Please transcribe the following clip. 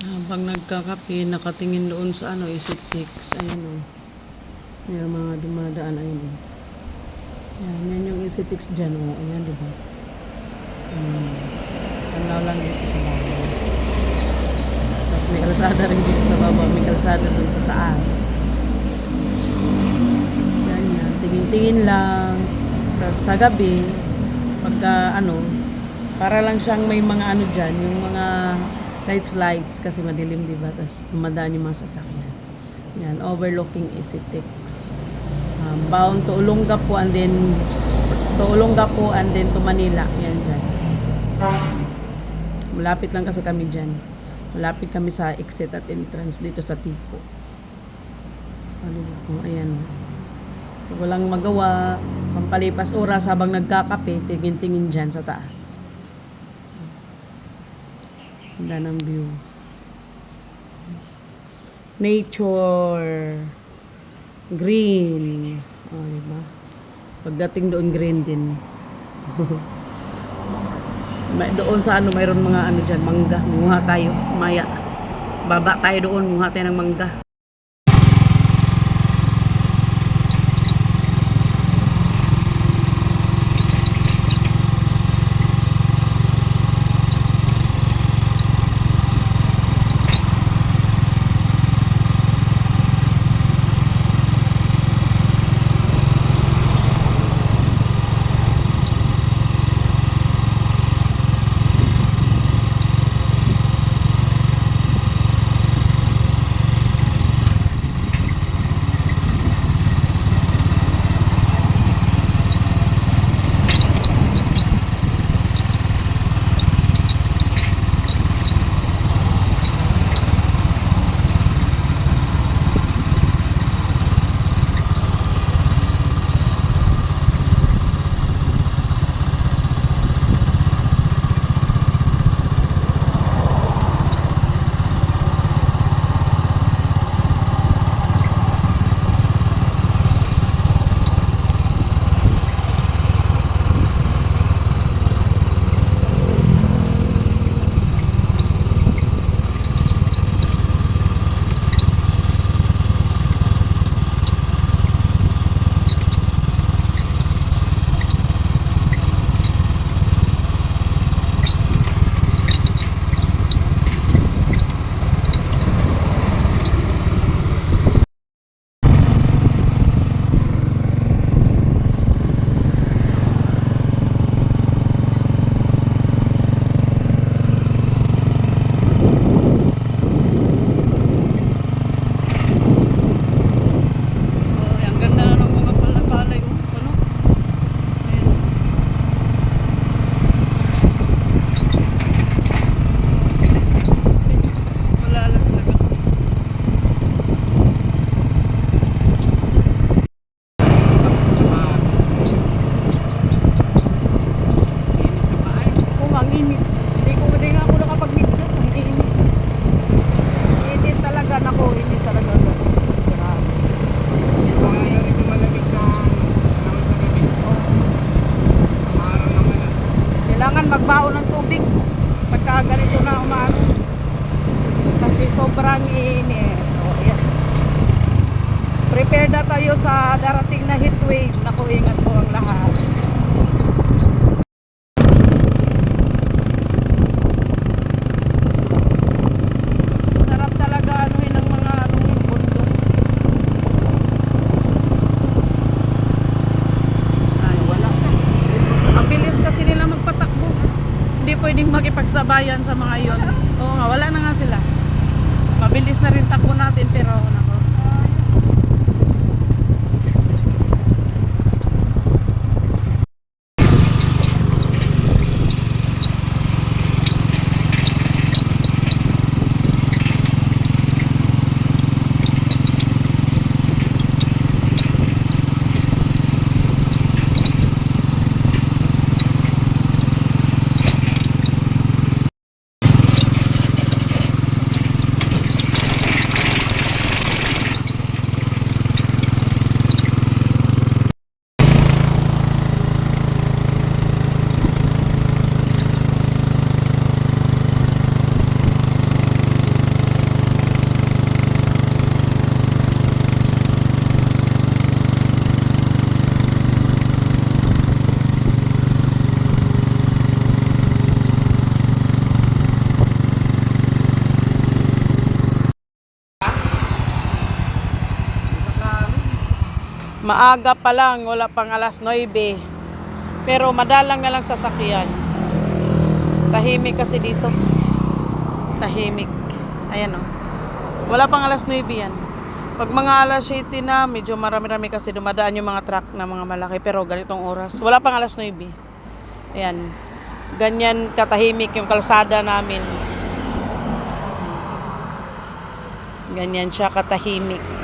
Habang nagkakape, nakatingin doon sa ano, Isitix. Ayun o. Yung mga dumadaan, ayun o. Yan, yan yung Isitix dyan o. Ayan, di ba? Hmm. Tanaw lang dito sa baba. Tapos may kalsada rin dito sa baba. May kalsada doon sa taas. Yan yan. Tingin-tingin lang. Tapos sa gabi, pagka ano, para lang siyang may mga ano dyan, yung mga lights lights kasi madilim diba tapos dumadaan yung mga sasakyan. Yan overlooking Isitix um, bound to Olongapo and then to Olongapo and then to Manila. Yan dyan. Malapit lang kasi kami dyan. Malapit kami sa exit at entrance dito sa Tipo. Oh, ayan. Walang magawa. Pampalipas oras habang nagkakape tingin-tingin dyan sa taas Ganda ng view. Nature. Green. Oh, diba? Pagdating doon, green din. May, doon sa ano, mayroon mga ano dyan, mangga. Munga tayo, maya. Baba tayo doon, munga tayo ng mangga. Magbaon ng tubig pagka ganito na umano. Kasi sobrang init. O, yan. Prepare na tayo sa darating na heat wave. Naku, ingat po ang lahat. Pwedeng makipagsabayan sa mga yon. Oo nga, wala na nga sila. Mabilis na rin takbo natin pero nako. Maaga pa lang, wala pang alas 9. Pero madalang na lang sasakyan. Tahimik kasi dito. Tahimik. Ayan o. Wala pang alas 9 yan. Pag mga alas 7 na, medyo marami-rami kasi dumadaan yung mga truck na mga malaki. Pero ganitong oras, wala pang alas 9. Ayan. Ganyan katahimik yung kalsada namin. Ganyan siya katahimik.